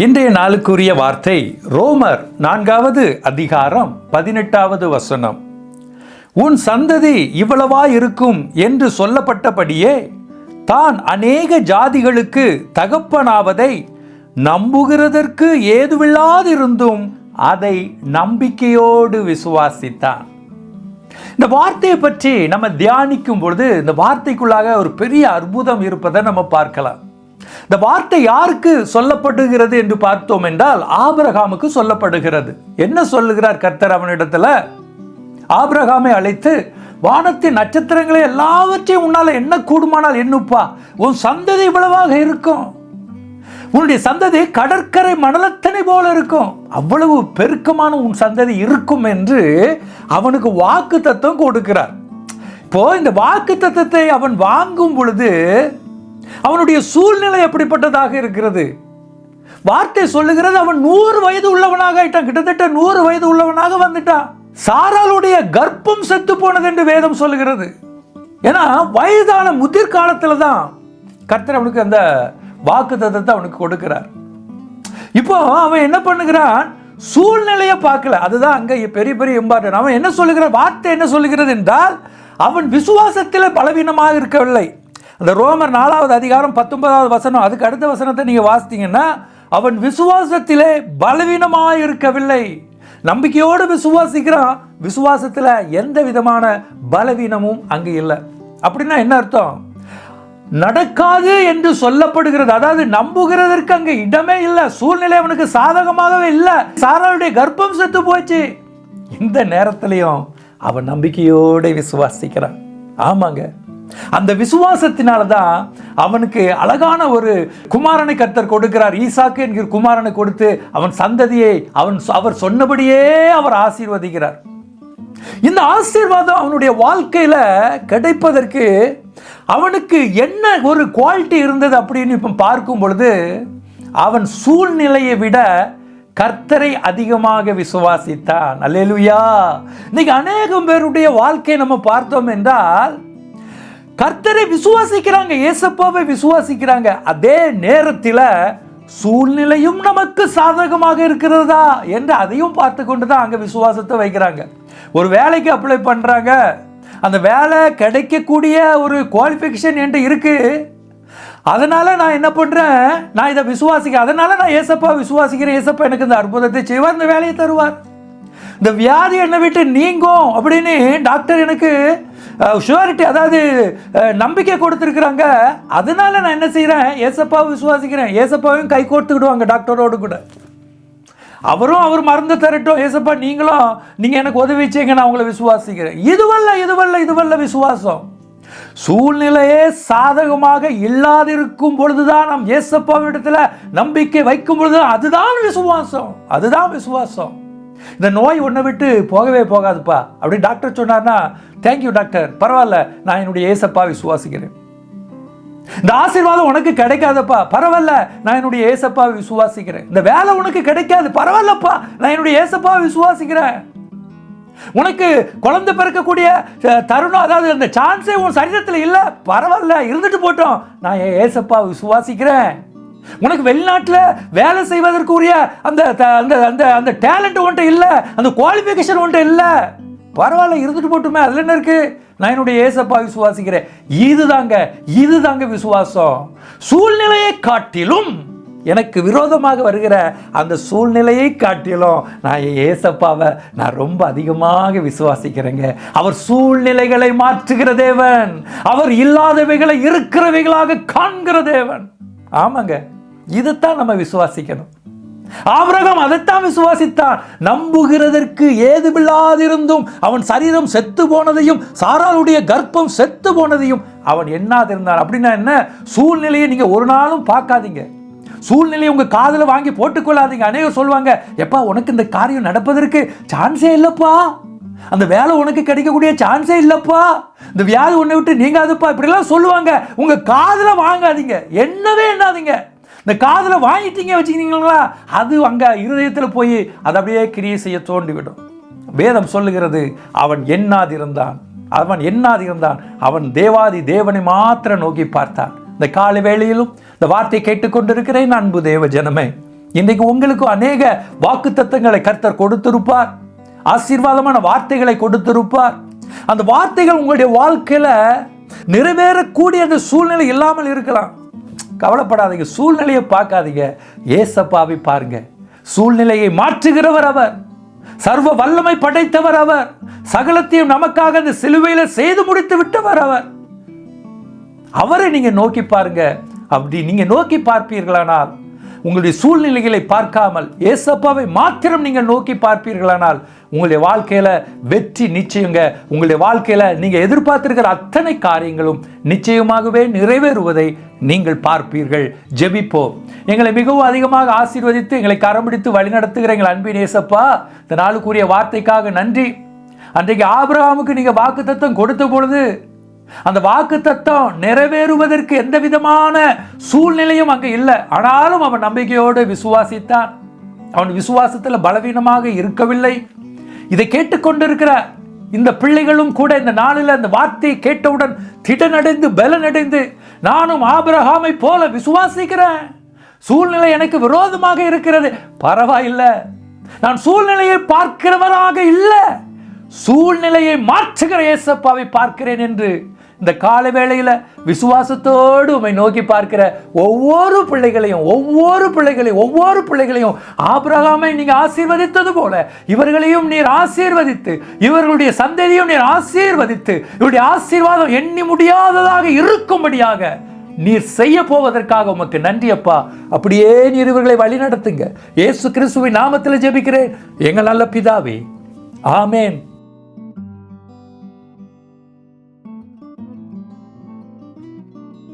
இன்றைய நாளுக்குரிய வார்த்தை ரோமர் நான்காவது அதிகாரம் பதினெட்டாவது வசனம். உன் சந்ததி இவ்வளவா இருக்கும் என்று சொல்லப்பட்டபடியே தான் அநேக ஜாதிகளுக்கு தகப்பனாவதை நம்புகிறதற்கு ஏதுவில்லாதிருந்தும் அதை நம்பிக்கையோடு விசுவாசித்தான். இந்த வார்த்தையை பற்றி நம்ம தியானிக்கும் பொழுது இந்த வார்த்தைக்குள்ளாக ஒரு பெரிய அற்புதம் இருப்பதை நம்ம பார்க்கலாம். இந்த வார்த்தை யாருக்கு சொல்லப்படுகிறது என்று பார்த்தோம் என்றால் ஆபிரகாமுக்கு சொல்லப்படுகிறது. என்ன சொல்லுகிறார் கர்த்தர் அவனிடத்துல? ஆபிரகாமை அழைத்து வானத்தின் நட்சத்திரங்களை எல்லாவற்றையும் உன்னால என்ன கூடுமானால் என்னப்பா உன் சந்ததி இவ்வளவாக இருக்கும். உன்னுடைய சந்ததி கடற்கரை மணலத்தனை போல இருக்கும். அவ்வளவு பெருக்கமான உன் சந்ததி இருக்கும் என்று அவனுக்கு வாக்கு தத்துவம் கொடுக்கிறார். இப்போ இந்த வாக்கு தத்துவத்தை அவன் வாங்கும் பொழுது அவனுடைய சூழ்நிலை எப்படிப்பட்டதாக இருக்கிறது? வார்த்தை சொல்லுகிறது அவன் நூறு வயது உள்ளவனாக ஆயிட்டான் கிட்டத்தட்ட நூறு வயது உள்ளவனாக வந்துட்டான் சாராளுடைய கர்ப்பம் செத்து போனது என்று வேதம் சொல்லுகிறது. ஏன்னா வயதான முதிர் காலத்துல தான் கர்த்தர் அவனுக்கு அந்த வாக்கு தத்தத்தை அவனுக்கு கொடுக்கிறார். இப்போ அவன் என்ன பண்ணுகிறான்? சூழ்நிலையை பார்க்கல. அதுதான் அங்கே பெரிய பெரிய இம்பார்ட்டன் அவன் என்ன சொல்லுகிற வார்த்தை என்ன சொல்லுகிறது என்றால் அவன் விசுவாசத்தில் பலவீனமாக இருக்கவில்லை. அந்த ரோமர் நாலாவது அதிகாரம் பத்தொன்பதாவது வசனம் அதுக்கு அடுத்த வசனத்தை நீங்கள் வாசித்தீங்கன்னா அவன் விசுவாசத்திலே பலவீனமாக இருக்கவில்லை. நம்பிக்கையோடு விசுவாசிக்கிறான். விசுவாசத்தில் எந்த விதமான பலவீனமும் அங்கே இல்லை. அப்படின்னா என்ன அர்த்தம்? நடக்காது என்று சொல்லப்படுகிறது. அதாவது நம்புகிறதற்கு அங்கே இடமே இல்லை. சூழ்நிலை அவனுக்கு சாதகமாகவே இல்லை. சாராளுடைய கர்ப்பம் செத்து போச்சு. இந்த நேரத்திலையும் அவன் நம்பிக்கையோடு விசுவாசிக்கிறான். ஆமாங்க. அந்த விசுவாசத்தினால தான் அவனுக்கு அழகான ஒரு குமாரனை கர்த்தர் கொடுக்கிறார். ஈசாக்கு என்கிற குமாரனை கொடுத்து அவன் சந்ததியை அவன் அவர் சொன்னபடியே அவர் ஆசீர்வதிக்கிறார். இந்த ஆசீர்வாதம் அவனுடைய வாழ்க்கையில கிடைப்பதற்கு அவனுக்கு என்ன ஒரு குவாலிட்டி இருந்தது அப்படின்னு இப்போ பார்க்கும் பொழுது அவன் சூழ்நிலையை விட கர்த்தரை அதிகமாக விசுவாசித்தான். அல்லேலுயா. இன்னைக்கு அநேகம் பேருடைய வாழ்க்கையை நம்ம பார்த்தோம் என்றால் கர்த்தரை விசுவாசிக்கிறாங்க ஏசப்பாவை விசுவாசிக்கிறாங்க. அதே நேரத்தில் சூழ்நிலையும் நமக்கு சாதகமாக இருக்கிறதா என்று அதையும் பார்த்து கொண்டு தான் அங்கே விசுவாசத்தை வைக்கிறாங்க. ஒரு வேலைக்கு அப்ளை பண்ணுறாங்க அந்த வேலை கிடைக்கக்கூடிய ஒரு குவாலிஃபிகேஷன் என்கிட்ட இருக்கு. அதனால நான் என்ன பண்ணுறேன் நான் இதை விசுவாசிக்கிறேன் அதனால நான் ஏசப்பா விசுவாசிக்கிறேன். ஏசப்பா எனக்கு இந்த அற்புதத்தை செய்வார் இந்த வேலையை தருவார். இந்த வியாதி என்னை விட்டு நீங்கும் அப்படின்னு டாக்டர் எனக்கு ஷுவரிட்டி அதாவது நம்பிக்கை கொடுத்துருக்குறாங்க. அதனால நான் என்ன செய்கிறேன் ஏசப்பாவை விசுவாசிக்கிறேன். ஏசப்பாவையும் கை கோர்த்துக்கிடுவாங்க டாக்டரோடு கூட. அவரும் அவர் மருந்து தரட்டும். ஏசப்பா நீங்களும் நீங்கள் எனக்கு உதவி செய்யுங்க நான் உங்களை விசுவாசிக்கிறேன். இதுவல்ல இதுவல்ல இதுவல்ல விசுவாசம். சூழ்நிலையே சாதகமாக இல்லாதிருக்கும் பொழுதுதான் நம் ஏசப்பாவிடத்தில் நம்பிக்கை வைக்கும் பொழுது அதுதான் விசுவாசம். அதுதான் விசுவாசம். இந்த நோய் ஒன்றை விட்டு போகவே போகாதுப்பா. அப்படி டாக்டர் சொன்னார்னா தேங்க்யூ டாக்டர் பரவாயில்ல நான் என்னுடைய ஏசப்பா விசுவாசிக்கிறேன். இந்த ஆசீர்வாதம் உனக்கு கிடைக்காதப்பா. பரவாயில்ல நான் என்னுடைய ஏசப்பா விசுவாசிக்கிறேன். இந்த வேலை உனக்கு கிடைக்காது. பரவாயில்லப்பா நான் என்னுடைய ஏசப்பா விசுவாசிக்கிறேன். உனக்கு குழந்தை பிறக்கக்கூடிய தருணம் அதாவது அந்த சான்ஸே உன் சரீரத்தில் இல்லை. பரவாயில்ல இருந்துட்டு போட்டோம். நான் ஏசப்பா விசுவாசிக்கிறேன்? உனக்கு வெளிநாட்டில் வேலை செய்வதற்குரிய அந்த த- அந்த அந்த அந்த டேலண்ட் உன்ட்ட இல்லை அந்த குவாலிஃபிகேஷன் உன்ட்ட இல்லை. பரவாயில்ல இருந்துட்டு போட்டுமே அதில் என்ன இருக்குது நான் என்னுடைய ஏசப்பா விசுவாசிக்கிறேன். இதுதாங்க இதுதாங்க விசுவாசம். சூழ்நிலையை காட்டிலும் எனக்கு விரோதமாக வருகிற அந்த சூழ்நிலையை காட்டிலும் நான் என் ஏசப்பாவை நான் ரொம்ப அதிகமாக விசுவாசிக்கிறேங்க. அவர் சூழ்நிலைகளை மாற்றுகிற தேவன். அவர் இல்லாதவைகளை இருக்கிறவைகளாக காண்கிற தேவன். ஆமாங்க. இதைத்தான் நம்ம விசுவாசிக்கணும். ஆபிரகம் அதைத்தான் விசுவாசித்தான். நம்புகிறதற்கு ஏதுமில்லாதிருந்தும் அவன் சரீரம் செத்து போனதையும் சாராளுடைய கர்ப்பம் செத்து போனதையும் அவன் எண்ணாதிருந்தான் அப்படின்னா என்ன? சூழ்நிலையை நீங்கள் ஒரு நாளும் பார்க்காதீங்க. சூழ்நிலையை உங்கள் காதில் வாங்கி போட்டுக்கொள்ளாதீங்க. அநேகர் சொல்லுவாங்க எப்பா உனக்கு இந்த காரியம் நடப்பதற்கு சான்ஸே இல்லைப்பா. அந்த வேலை உனக்கு கிடைக்கக்கூடிய சான்ஸே இல்லப்பா. இந்த வியாதி உன்னை விட்டு நீங்காதுப்பா. இப்படிலாம் சொல்லுவாங்க. உங்க காதுல வாங்காதீங்க. என்னவே என்னாதீங்க இந்த காதுல வாங்கிட்டீங்க வச்சுக்கிட்டீங்களா அது அங்க இருதயத்தில் போய் அதை அப்படியே கிரியை செய்ய தோண்டிவிடும். வேதம் சொல்லுகிறது அவன் எண்ணாதிருந்தான். அவன் எண்ணாதிருந்தான். அவன் தேவாதி தேவனை மாத்திர நோக்கி பார்த்தான். இந்த காலை வேளையிலும் இந்த வார்த்தை கேட்டுக்கொண்டிருக்கிறேன் அன்பு தேவ ஜனமே. இன்றைக்கு உங்களுக்கும் அநேக வாக்கு தத்தங்களை கர்த்தர் கொடுத்திருப்பார். ஆசீர்வாதமான வார்த்தைகளை கொடுத்திருப்பார். அந்த வார்த்தைகள் உங்களுடைய வாழ்க்கையில் நிறைவேறக்கூடிய அந்த சூழ்நிலை இல்லாமல் இருக்கலாம். கவலைப்படாதீங்க சூழ்நிலையை பார்க்காதீங்க. ஏசப்பாவை பாருங்க. சூழ்நிலையை மாற்றுகிறவர் அவர். சர்வ வல்லமை படைத்தவர் அவர். சகலத்தையும் நமக்காக அந்த சிலுவையில் செய்து முடித்து விட்டவர் அவர். அவரை நீங்கள் நோக்கி பாருங்க. அப்படி நீங்கள் நோக்கி பார்ப்பீர்களானால் உங்களுடைய சூழ்நிலைகளை பார்க்காமல் ஏசப்பாவை மாத்திரம் நீங்கள் நோக்கி பார்ப்பீர்களானால் உங்களுடைய வாழ்க்கையில் வெற்றி நிச்சயங்க உங்களுடைய வாழ்க்கையில் நீங்கள் எதிர்பார்த்திருக்கிற அத்தனை காரியங்களும் நிச்சயமாகவே நிறைவேறுவதை நீங்கள் பார்ப்பீர்கள். ஜெபிப்போம். எங்களை மிகவும் அதிகமாக ஆசீர்வதித்து எங்களை கரம்பிடித்து வழிநடத்துகிற எங்கள் அன்பின் ஏசப்பா இந்த நாளுக்குரிய வார்த்தைக்காக நன்றி. அன்றைக்கு ஆபிரகாமுக்கு நீங்கள் வாக்குத்தத்தம் கொடுத்த பொழுது அந்த வாக்கு தத்தம் நிறைவேறுவதற்கு எந்த விதமான சூழ்நிலையும் அங்கே இல்லை. ஆனாலும் அவன் நம்பிக்கையோடு விசுவாசித்தான். அவன் விசுவாசத்தில் பலவீனமாக இருக்கவில்லை. இதை கேட்டுக்கொண்டிருக்கிற இந்த பிள்ளைகளும் கூட இந்த நாளில் அந்த வார்த்தையை கேட்டவுடன் திடனடைந்து பலனடைந்து நானும் ஆபிரஹாமை போல விசுவாசிக்கிறேன். சூழ்நிலை எனக்கு விரோதமாக இருக்கிறது. பரவாயில்லை. நான் சூழ்நிலையை பார்க்கிறவராக இல்லை. சூழ்நிலையை மாற்றுகிற ஏசப்பாவை பார்க்கிறேன் என்று இந்த கால வேளையில் விசுவாசத்தோடு உம்மை நோக்கி பார்க்கிற ஒவ்வொரு பிள்ளைகளையும் ஒவ்வொரு பிள்ளைகளையும் ஒவ்வொரு பிள்ளைகளையும் ஆபிரகாமை நீங்கள் ஆசீர்வதித்தது போல இவர்களையும் நீர் ஆசீர்வதித்து இவர்களுடைய சந்ததியும் நீர் ஆசீர்வதித்து இவருடைய ஆசீர்வாதம் எண்ணி முடியாததாக இருக்கும்படியாக நீர் செய்ய போவதற்காக உமக்கு நன்றி அப்பா. அப்படியே நீர் இவர்களை வழி நடத்துங்க. ஏசு கிறிஸ்துவின் நாமத்தில் ஜெபிக்கிறேன். எங்கள் நல்ல பிதாவே. ஆமேன்.